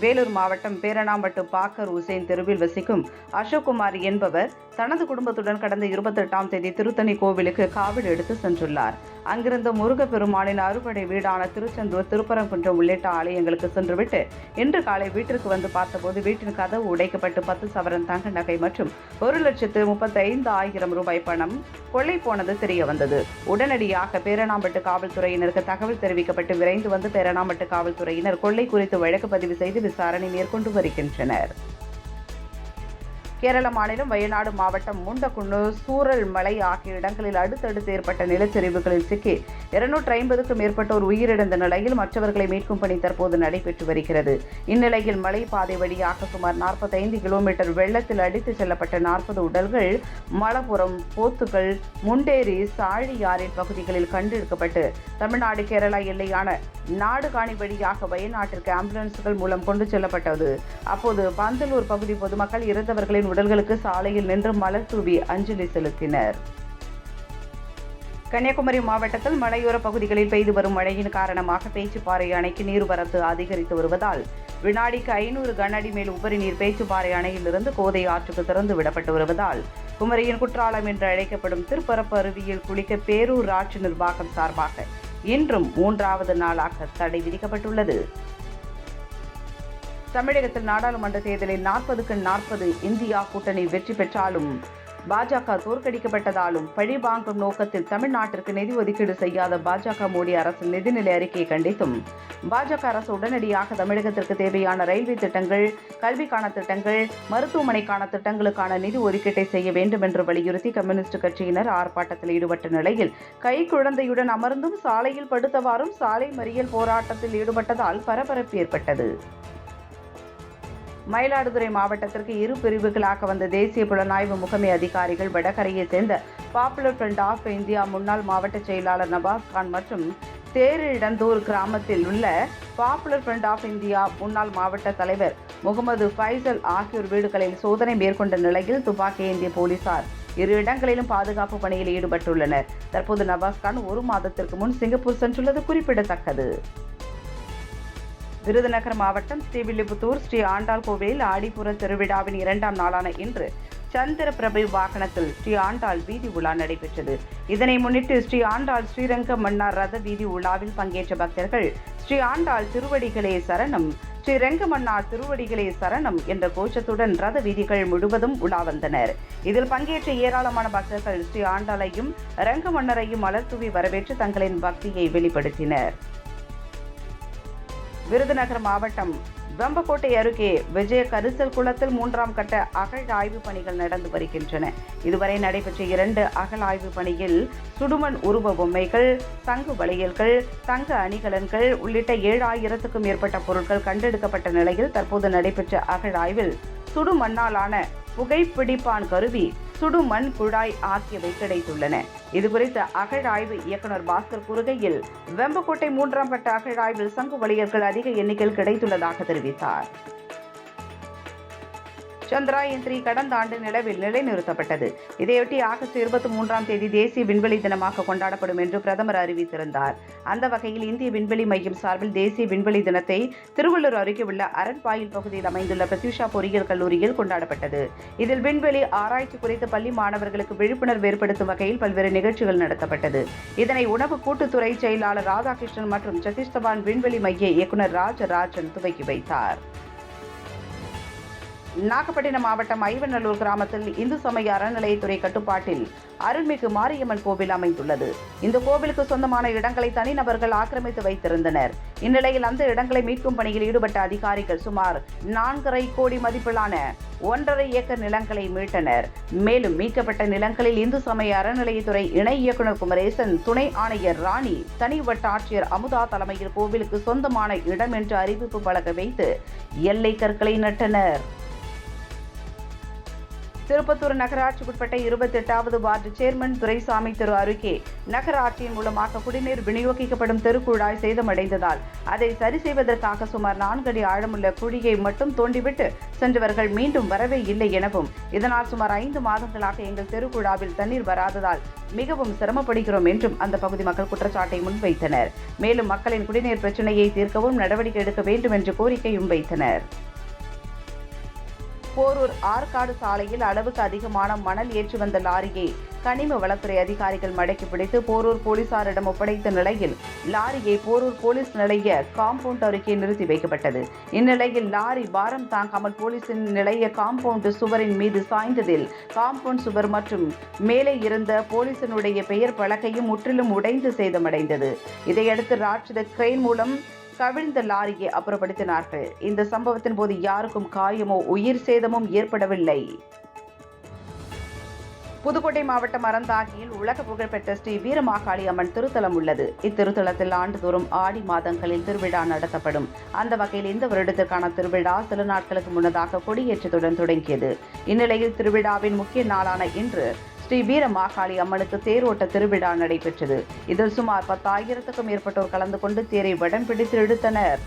வேலூர் மாவட்டம் பேரணாம்பட்டு பாக்கர் உசேன் தெருவில் வசிக்கும் அசோக்குமார் என்பவர் தனது குடும்பத்துடன் கடந்த இருபத்தெட்டாம் தேதி திருத்தணி கோவிலுக்கு காவடி எடுத்து சென்றுள்ளார். அங்கிருந்த முருகப்பெருமானின் அறுபடை வீடான திருச்செந்தூர் திருப்பரங்குன்றம் உள்ளிட்ட ஆலயங்களுக்கு சென்றுவிட்டு இன்று காலை வீட்டிற்கு வந்து பார்த்தபோது வீட்டின் கதவு உடைக்கப்பட்டு பத்து சவரன் தங்க நகை மற்றும் ஒரு லட்சத்து முப்பத்தைந்து ஆயிரம் ரூபாய் பணம் கொள்ளை போனது தெரிய வந்தது. உடனடியாக பேரணாம்பட்டு காவல்துறையினருக்கு தகவல் தெரிவிக்கப்பட்டு விரைந்து வந்து பேரணாம்பட்டு காவல்துறையினர் கொள்ளை குறித்து வழக்கு பதிவு செய்து விசாரணை மேற்கொண்டு வருகின்றனர். கேரள மாநிலம் வயநாடு மாவட்டம் முண்டக்குன்னூர் சூரல்மலை ஆகிய இடங்களில் அடுத்தடுத்து ஏற்பட்ட நிலச்சரிவுகளில் சிக்கி இருநூற்றி ஐம்பதுக்கும் மேற்பட்டோர் உயிரிழந்த நிலையில் மற்றவர்களை மீட்கும் பணி தற்போது நடைபெற்று வருகிறது. இந்நிலையில் மலைப்பாதை வழியாக சுமார் நாற்பத்தைந்து கிலோமீட்டர் வெள்ளத்தில் அடித்துச் செல்லப்பட்ட நாற்பது உடல்கள் மலப்புரம் போத்துக்கள் முண்டேரி சாழியாறின் பகுதிகளில் கண்டெடுக்கப்பட்டு தமிழ்நாடு கேரளா எல்லையான நாடுகாணி வழியாக வயநாட்டிற்கு ஆம்புலன்ஸ்கள் மூலம் கொண்டு செல்லப்பட்டது. அப்போது பந்தலூர் பகுதி பொதுமக்கள் இறந்தவர்களின் உடல்களுக்கு சாலையில் நின்று மலர் தூவி அஞ்சலி செலுத்தினர். கன்னியாகுமரி மாவட்டத்தில் மலையோர பகுதிகளில் பெய்து வரும் மழையின் காரணமாக பேச்சுப்பாறை அணைக்கு நீர்வரத்து அதிகரித்து வருவதால் வினாடிக்கு ஐநூறு கனஅடி மேல் உபரி நீர் பேச்சுப்பாறை அணையிலிருந்து கோதை ஆற்றுக்கு திறந்து விடப்பட்டு வருவதால் குமரியின் குற்றாலம் என்று அழைக்கப்படும் திருப்பரப்பு அருவியில் குளிக்க பேரூர் ஆட்சி நிர்வாகம் சார்பாக இன்றும் மூன்றாவது நாளாக தடை விதிக்கப்பட்டுள்ளது. தமிழகத்தில் நாடாளுமன்ற தேர்தலில் நாற்பதுக்கு நாற்பது இந்தியா கூட்டணி வெற்றி பெற்றாலும் பாஜக தோற்கடிக்கப்பட்டதாலும் பழிவாங்கும் நோக்கத்தில் தமிழ்நாட்டிற்கு நிதி ஒதுக்கீடு செய்யாத பாஜக மோடி அரசின் நிதிநிலை அறிக்கையை கண்டித்தும் பாஜக அரசு உடனடியாக தமிழகத்திற்கு தேவையான ரயில்வே திட்டங்கள் கல்விக்கான திட்டங்கள் மருத்துவமனைக்கான திட்டங்களுக்கான நிதி ஒதுக்கீட்டை செய்ய வேண்டும் என்று வலியுறுத்தி கம்யூனிஸ்ட் கட்சியினர் ஆர்ப்பாட்டத்தில் ஈடுபட்ட நிலையில் கை குழந்தையுடன் அமர்ந்தும் சாலையில் படுத்தவாறும் சாலை மறியல் போராட்டத்தில் ஈடுபட்டதால் பரபரப்பு ஏற்பட்டது. மயிலாடுதுறை மாவட்டத்திற்கு இரு பிரிவுகளாக வந்த தேசிய புலனாய்வு முகமை அதிகாரிகள் வடகரையைச் சேர்ந்த பாப்புலர் ஃப்ரண்ட் ஆஃப் இந்தியா முன்னாள் மாவட்ட செயலாளர் நவாஸ் கான் மற்றும் தேரிடந்தூர் கிராமத்தில் உள்ள பாப்புலர் ஃப்ரண்ட் ஆஃப் இந்தியா முன்னாள் மாவட்ட தலைவர் முகமது ஃபைசல் ஆகியோர் வீடுகளில் சோதனை மேற்கொண்ட நிலையில் துப்பாக்கி ஏந்திய போலீசார் இரு இடங்களிலும் பாதுகாப்பு பணியில் ஈடுபட்டுள்ளனர். தற்போது நவாஸ்கான் ஒரு மாதத்திற்கு முன் சிங்கப்பூர் சென்றுள்ளது குறிப்பிடத்தக்கது. விருதுநகர் மாவட்டம் ஸ்ரீவில்லிபுத்தூர் ஸ்ரீ ஆண்டாள் கோவிலில் ஆடிப்புற திருவிழாவின் இரண்டாம் நாளான இன்று சந்திரபிரபு வாகனத்தில் ஸ்ரீ ஆண்டாள் வீதி உலா நடைபெற்றது. இதனை முன்னிட்டு ஸ்ரீ ஆண்டாள் ஸ்ரீரங்க மன்னார் ரத வீதி உலாவில் பங்கேற்ற பக்தர்கள் ஸ்ரீ ஆண்டாள் திருவடிகளே சரணம் ஸ்ரீ ரெங்கமன்னார் திருவடிகளே சரணம் என்ற கோஷத்துடன் ரத வீதிகள் முழுவதும் உலா வந்தனர். இதில் பங்கேற்ற ஏராளமான பக்தர்கள் ஸ்ரீ ஆண்டாளையும் ரங்கமன்னரையும் மலர்தூவி வரவேற்று தங்களின் பக்தியை வெளிப்படுத்தினர். விருதுநகர் மாவட்டம் வெம்பக்கோட்டை அருகே விஜய கரிசல் குளத்தில் மூன்றாம் கட்ட அகழாய்வு பணிகள் நடந்து வருகின்றன. இதுவரை நடைபெற்ற இரண்டு அகழாய்வு பணியில் சுடுமண் உருவ பொம்மைகள் தங்கு வளையல்கள் தங்க அணிகலன்கள் உள்ளிட்ட ஏழாயிரத்துக்கும் மேற்பட்ட பொருட்கள் கண்டெடுக்கப்பட்ட நிலையில் தற்போது நடைபெற்ற அகழாய்வில் சுடுமண்ணாலான புகைப்பிடிப்பான் கருவி சுடுமண் குழாய் ஆகியவை கிடைத்துள்ளன. இதுகுறித்து அகழாய்வு இயக்குனர் பாஸ்கர் கூறுகையில் வெம்பக்கோட்டை மூன்றாம் கட்ட அகழாய்வில் சங்கு வழியர்கள் அதிக எண்ணிக்கையில் கிடைத்துள்ளதாக தெரிவித்தார். சந்திராயன் த்ரீ கடந்த ஆண்டு நிலவில் நிலைநிறுத்தப்பட்டது. இதையொட்டி ஆகஸ்ட் இருபத்தி மூன்றாம் தேதி தேசிய விண்வெளி தினமாக கொண்டாடப்படும் என்று பிரதமர் அறிவித்திருந்தார். அந்த வகையில் இந்திய விண்வெளி மையம் சார்பில் தேசிய விண்வெளி தினத்தை திருவள்ளூர் அருகே உள்ள அரண்பாயில் பகுதியில் அமைந்துள்ள பிரத்யூஷா பொறியியல் கல்லூரியில் கொண்டாடப்பட்டது. இதில் விண்வெளி ஆராய்ச்சி குறித்து பள்ளி மாணவர்களுக்கு விழிப்புணர்வு ஏற்படுத்தும் வகையில் பல்வேறு நிகழ்ச்சிகள் நடத்தப்பட்டது. இதனை உணவு கூட்டுத்துறை செயலாளர் ராதாகிருஷ்ணன் மற்றும் சதீஷ் தவான் விண்வெளி மைய இயக்குநர் ராஜராஜன் துவக்கி வைத்தார். நாகப்பட்டினம் மாவட்டம் ஐவநல்லூர் கிராமத்தில் இந்து சமய அறநிலையத்துறை கட்டுப்பாட்டில் அருள்மிகு மாரியம்மன் கோவில் அமைந்துள்ளது. இந்த கோவிலுக்கு சொந்தமான இடங்களை தனிநபர்கள் ஆக்கிரமித்து வைத்திருந்தனர். இந்நிலையில் அந்த இடங்களை மீட்கும் பணியில் ஈடுபட்ட அதிகாரிகள் சுமார் நான்கரை கோடி மதிப்பிலான ஒன்றரை ஏக்கர் நிலங்களை மீட்டனர். மேலும் மீட்கப்பட்ட நிலங்களில் இந்து சமய அறநிலையத்துறை இணை இயக்குநர் குமரேசன் துணை ஆணையர் ராணி தனி வட்டாட்சியர் அமுதா தலைமையில் கோவிலுக்கு சொந்தமான இடம் என்று அறிவிப்பு பழக வைத்து எல்லை கற்களை நட்டனர். திருப்பத்தூர் நகராட்சிக்குட்பட்ட இருபத்தி எட்டாவது வார்டு சேர்மன் துரைசாமி திரு அருகே. நகராட்சியின் மூலமாக குடிநீர் விநியோகிக்கப்படும் தெருக்குழாய் சேதமடைந்ததால் அதை சரி செய்வதற்காக சுமார் நான்கு அடி ஆழமுள்ள குழியை மட்டும் தோண்டிவிட்டு சென்றவர்கள் மீண்டும் வரவே இல்லை எனவும் இதனால் சுமார் ஐந்து மாதங்களாக எங்கள் தெருக்குழாவில் தண்ணீர் வராததால் மிகவும் சிரமப்படுகிறோம் என்றும் அந்த பகுதி மக்கள் குற்றச்சாட்டை முன்வைத்தனர். மேலும் மக்களின் குடிநீர் பிரச்சனையை தீர்க்கவும் நடவடிக்கை எடுக்க வேண்டும் என்று கோரிக்கையும் வைத்தனர். போரூர் ஆற்காடு சாலையில் அளவுக்கு அதிகமான மணல் ஏற்றி வந்த லாரியை கனிம வளத்துறை அதிகாரிகள் மடக்கி பிடித்து போரூர் போலீசாரிடம் ஒப்படைத்த நிலையில் லாரியை போரூர் போலீஸ் நிலைய காம்பவுண்ட் அருகே நிறுத்தி வைக்கப்பட்டது. இந்நிலையில் லாரி பாரம் தாங்காமல் போலீசின் நிலைய காம்பவுண்ட் சுவரின் மீது சாய்ந்ததில் காம்பவுண்ட் சுவர் மற்றும் மேலே இருந்த போலீசினுடைய பெயர் பலகையும் முற்றிலும் உடைந்து சேதமடைந்தது. இதையடுத்து ராட்சத கிரெயின் மூலம் கவிழ்ந்த லாரியை அப்புறப்படுத்தினார்கள். இந்த சம்பவத்தின் போது யாருக்கும் காயமோ உயிர் சேதமும் ஏற்படவில்லை. புதுக்கோட்டை மாவட்டம் அறந்தாகியில் உலக புகழ்பெற்ற ஸ்ரீ வீரமாகாளி அம்மன் திருத்தலம் உள்ளது. இத்திருத்தலத்தில் ஆண்டுதோறும் ஆடி மாதங்களில் திருவிழா நடத்தப்படும். அந்த வகையில் இந்த வருடத்திற்கான திருவிழா சில நாட்களுக்கு முன்னதாக கொடியேற்றத்துடன் தொடங்கியது. இந்நிலையில் திருவிழாவின் முக்கிய நாளான இன்று ஸ்ரீ வீரமாகாளி அம்மனுக்கு தேரோட்ட திருவிழா நடைபெற்றது. இதில் சுமார் பத்தாயிரத்துக்கும் மேற்பட்டோர் கலந்து கொண்டு தேரை வடம் பிடித்து இழுத்தனர்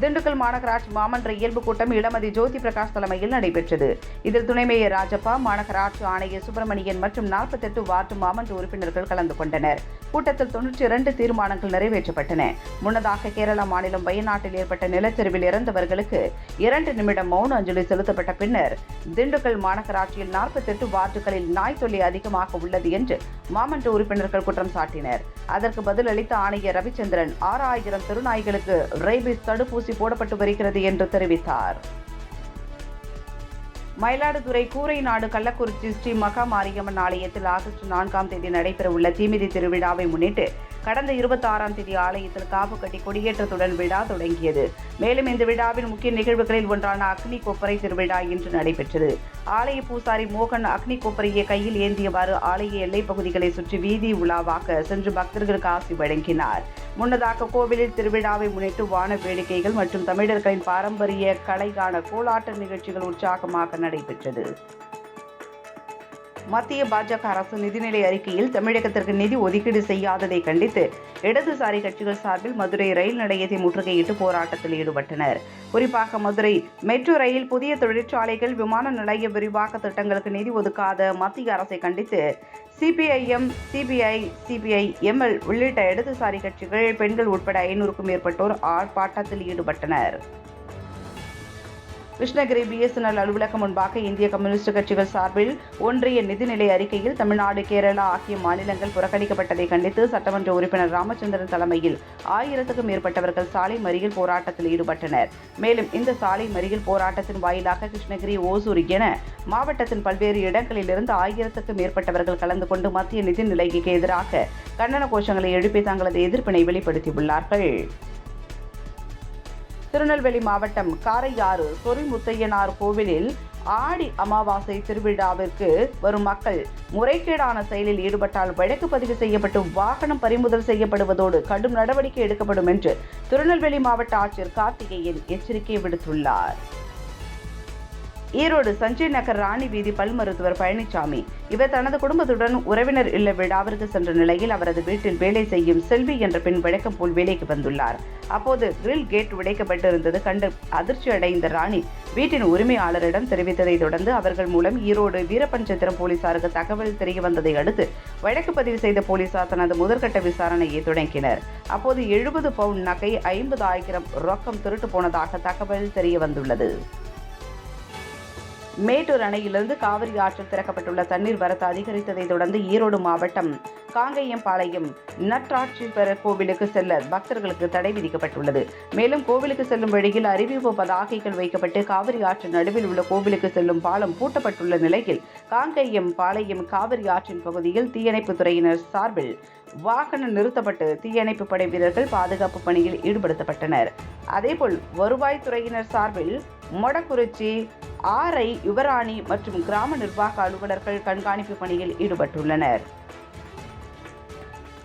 திண்டுக்கல் மாநகராட்சி மாமன்ற இயல்பு கூட்டம் இளமதி ஜோதி பிரகாஷ் தலைமையில் நடைபெற்றது. இதில் துணை மேயர் ராஜப்பா மாநகராட்சி ஆணையர் சுப்பிரமணியன் மற்றும் நாற்பத்தெட்டு வார்டு மாமன்ற உறுப்பினர்கள் கலந்து கொண்டனர். கூட்டத்தில் தொன்னூற்றி இரண்டு தீர்மானங்கள் நிறைவேற்றப்பட்டன. முன்னதாக கேரள மாநிலம் வயநாட்டில் ஏற்பட்ட நிலச்சரிவில் இறந்தவர்களுக்கு இரண்டு நிமிடம் மௌன அஞ்சலி செலுத்தப்பட்ட பின்னர் திண்டுக்கல் மாநகராட்சியில் நாற்பத்தெட்டு வார்டுகளில் நாய் தொல்லை அதிகமாக உள்ளது என்று மாமன்ற உறுப்பினர்கள் குற்றம் சாட்டினர். அதற்கு பதிலளித்த ஆணையர் ரவிச்சந்திரன் ஆறாயிரம் திருநாய்களுக்கு ரேபிஸ் தடுப்பூசி போடப்பட்டு வருகிறது என்று தெரிவித்தார். மயிலாடுதுறை கூரை நாடு கள்ளக்குறிச்சி ஸ்ரீ மகா மாரியம்மன் ஆலயத்தில் ஆகஸ்ட் நான்காம் தேதி நடைபெறவுள்ள தீமிதி திருவிழாவை முன்னிட்டு கடந்த இருபத்தி ஆறாம் தேதி ஆலயத்தில் காப்பு கட்டி கொடியேற்றத்துடன் விழா தொடங்கியது. மேலும் இந்த விழாவின் முக்கிய நிகழ்வுகளில் ஒன்றான அக்னி கொப்பரை திருவிழா இன்று நடைபெற்றது. ஆலய பூசாரி மோகன் அக்னி கொப்பரையை கையில் ஏந்தியவாறு ஆலய எல்லைப் பகுதிகளை சுற்றி வீதி உலாவாக சென்று பக்தர்களுக்கு ஆசி வழங்கினார். முன்னதாக கோவிலில் திருவிழாவை முன்னிட்டு வான வேடிக்கைகள் மற்றும் தமிழர்களின் பாரம்பரிய கலைகான கோலாட்ட நிகழ்ச்சிகள் உற்சாகமாக நடைபெற்றது. மத்திய பாஜக அரசு நிதிநிலை அறிக்கையில் தமிழகத்திற்கு நிதி ஒதுக்கீடு செய்யாததை கண்டித்து இடதுசாரி கட்சிகள் சார்பில் மதுரை ரயில் நிலையத்தை முற்றுகையிட்டு போராட்டத்தில் ஈடுபட்டனர். குறிப்பாக மதுரை மெட்ரோ ரயில் புதிய தொழிற்சாலைகள் விமான நிலைய விரிவாக்க திட்டங்களுக்கு நிதி ஒதுக்காத மத்திய அரசை கண்டித்து சிபிஐஎம் சிபிஐ சிபிஐ எம்எல் உள்ளிட்ட இடதுசாரி கட்சிகள் பெண்கள் உட்பட ஐநூறுக்கும் மேற்பட்டோர் ஆர்ப்பாட்டத்தில் ஈடுபட்டனர். கிருஷ்ணகிரி பிஎஸ்என்எல் அலுவலகம் முன்பாக இந்திய கம்யூனிஸ்ட் கட்சிகள் சார்பில் ஒன்றிய நிதிநிலை அறிக்கையில் தமிழ்நாடு கேரளா ஆகிய மாநிலங்கள் புறக்கணிக்கப்பட்டதை கண்டித்து சட்டமன்ற உறுப்பினர் ராமச்சந்திரன் தலைமையில் ஆயிரத்துக்கும் மேற்பட்டவர்கள் சாலை மறியல் போராட்டத்தில் ஈடுபட்டனர். மேலும் இந்த சாலை மறியல் போராட்டத்தின் வாயிலாக கிருஷ்ணகிரி ஓசூர் என மாவட்டத்தின் பல்வேறு இடங்களிலிருந்து ஆயிரத்துக்கும் மேற்பட்டவர்கள் கலந்து கொண்டு மத்திய நிதி நிலைக்கு எதிராக கண்டன கோஷங்களை எழுப்பி தங்களது எதிர்ப்பினை வெளிப்படுத்தியுள்ளார்கள். திருநெல்வேலி மாவட்டம் காரையாறு சொரிமுத்தையனார் கோவிலில் ஆடி அமாவாசை திருவிழாவிற்கு வரும் மக்கள் முறைகேடான செயலில் ஈடுபட்டால் வழக்கு பதிவு செய்யப்பட்டு வாகனம் பறிமுதல் செய்யப்படுவதோடு கடும் நடவடிக்கை எடுக்கப்படும் என்று திருநெல்வேலி மாவட்ட ஆட்சியர் கார்த்திகேயன் எச்சரிக்கை விடுத்துள்ளார். ஈரோடு சஞ்சய் நகர் ராணி வீதி பல் மருத்துவர் பழனிசாமி இவர் தனது குடும்பத்துடன் உறவினர் இல்ல விழாவிற்கு சென்ற நிலையில் அவரது வீட்டில் வேலை செய்யும் செல்வி என்ற பெண் வழக்கம் போல் வேலைக்கு வந்துள்ளார். அப்போது கிரில் கேட் உடைக்கப்பட்டிருந்தது கண்டு அதிர்ச்சி அடைந்த ராணி வீட்டின் உரிமையாளரிடம் தெரிவித்ததை தொடர்ந்து அவர்கள் மூலம் ஈரோடு வீரபஞ்சத்திரம் போலீசாருக்கு தகவல் தெரிய வந்ததை அடுத்து வழக்கு பதிவு செய்த போலீசார் தனது முதற்கட்ட விசாரணையை தொடங்கினர். அப்போது எழுபது பவுண்ட் நகை ஐம்பது ஆயிரம் ரொக்கம் திருட்டு போனதாக தகவல் தெரிய வந்துள்ளது. மேட்டூர் அணையிலிருந்து காவிரி ஆற்றில் திறக்கப்பட்டுள்ள தண்ணீர் வரத்து அதிகரித்ததை தொடர்ந்து ஈரோடு மாவட்டம் காங்கேயம்பாளையம் நற்றாட்சிபர கோவிலுக்கு செல்ல பக்தர்களுக்கு தடை விதிக்கப்பட்டுள்ளது. மேலும் கோவிலுக்கு செல்லும் வழியில் அறிவிப்பு பதாகைகள் வைக்கப்பட்டு காவிரி ஆற்றின் நடுவில் உள்ள கோவிலுக்கு செல்லும் பாலம் பூட்டப்பட்டுள்ள நிலையில் காங்கேயம் பாளையம் காவிரி ஆற்றின் பகுதியில் தீயணைப்பு துறையினர் சார்பில் வாகனம் நிறுத்தப்பட்டு தீயணைப்பு படை வீரர்கள் பாதுகாப்பு பணியில் ஈடுபடுத்தப்பட்டனர். அதேபோல் வருவாய்த்துறையினர் சார்பில் மொடக்குறிச்சி ஆரை யுவராணி மற்றும் கிராம நிர்வாக அலுவலர்கள் கண்காணிப்பு பணியில் ஈடுபட்டுள்ளனர்.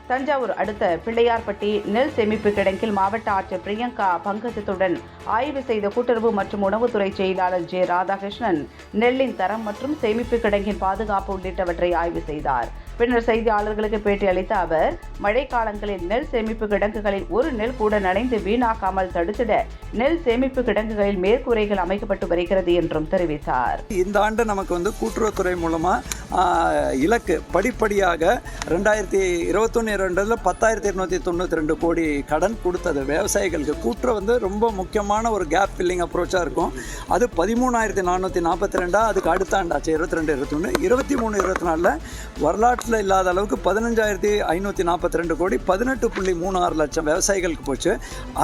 தஞ்சாவூர் அடுத்த பிள்ளையார்பட்டி நெல் சேமிப்பு கிடங்கில் மாவட்ட ஆட்சியர் பிரியங்கா பங்கஜத்துடன் ஆய்வு செய்த கூட்டுறவு மற்றும் உணவுத்துறை செயலாளர் ஜே ராதாகிருஷ்ணன் நெல்லின் தரம் மற்றும் சேமிப்பு கிடங்கின் பாதுகாப்பு உள்ளிட்டவற்றை ஆய்வு செய்தார். பின்னர் செய்தியாளர்களுக்கு பேட்டி அளித்த அவர் மழைக்காலங்களில் நெல் சேமிப்பு கிடங்குகளில் ஒரு நெல் கூட நனைந்து வீணாக்காமல் தடுத்திட நெல் சேமிப்பு கிடங்குகளில் மேற்கூரைகள் அமைக்கப்பட்டு வருகிறது என்றும் தெரிவித்தார். இந்த ஆண்டு நமக்கு வந்து கூட்டுறவுத்துறை மூலமாக இலக்கு படிப்படியாக ரெண்டாயிரத்தி இருபத்தொன்று இரண்டில் பத்தாயிரத்தி இருநூற்றி தொண்ணூற்றி ரெண்டு கோடி கடன் கொடுத்தது. விவசாயிகளுக்கு கூட்டுறவு வந்து ரொம்ப முக்கியமான ஒரு கேப் ஃபில்லிங் அப்ரோச்சாக இருக்கும். அது பதிமூணாயிரத்தி நானூற்றி நாற்பத்தி ரெண்டா அதுக்கு அடுத்த ஆண்டாச்சு இருபத்தி ரெண்டு இருபத்தொன்று இருபத்தி மூணு இருபத்தி நாலில் வரலாற்று வரலாற்றில் இல்லாத அளவுக்கு பதினஞ்சாயிரத்தி ஐநூற்றி நாற்பத்தி ரெண்டு கோடி பதினெட்டு புள்ளி மூணு ஆறு லட்சம் விவசாயிகளுக்கு போச்சு.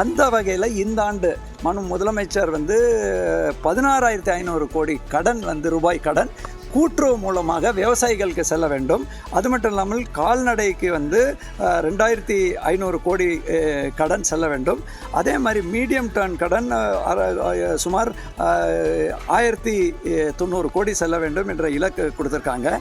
அந்த வகையில் இந்த ஆண்டு மனு முதலமைச்சர் வந்து பதினாறாயிரத்தி ஐநூறு கோடி கடன் வந்து ரூபாய் கடன் கூட்டுறவு மூலமாக விவசாயிகளுக்கு செல்ல வேண்டும். அது மட்டும் இல்லாமல் கால்நடைக்கு வந்து ரெண்டாயிரத்தி ஐநூறு கோடி கடன் செல்ல வேண்டும். அதே மாதிரி மீடியம் டர்ன் கடன் சுமார் ஆயிரத்தி தொண்ணூறு கோடி செல்ல வேண்டும் என்ற இலக்கு கொடுத்துருக்காங்க.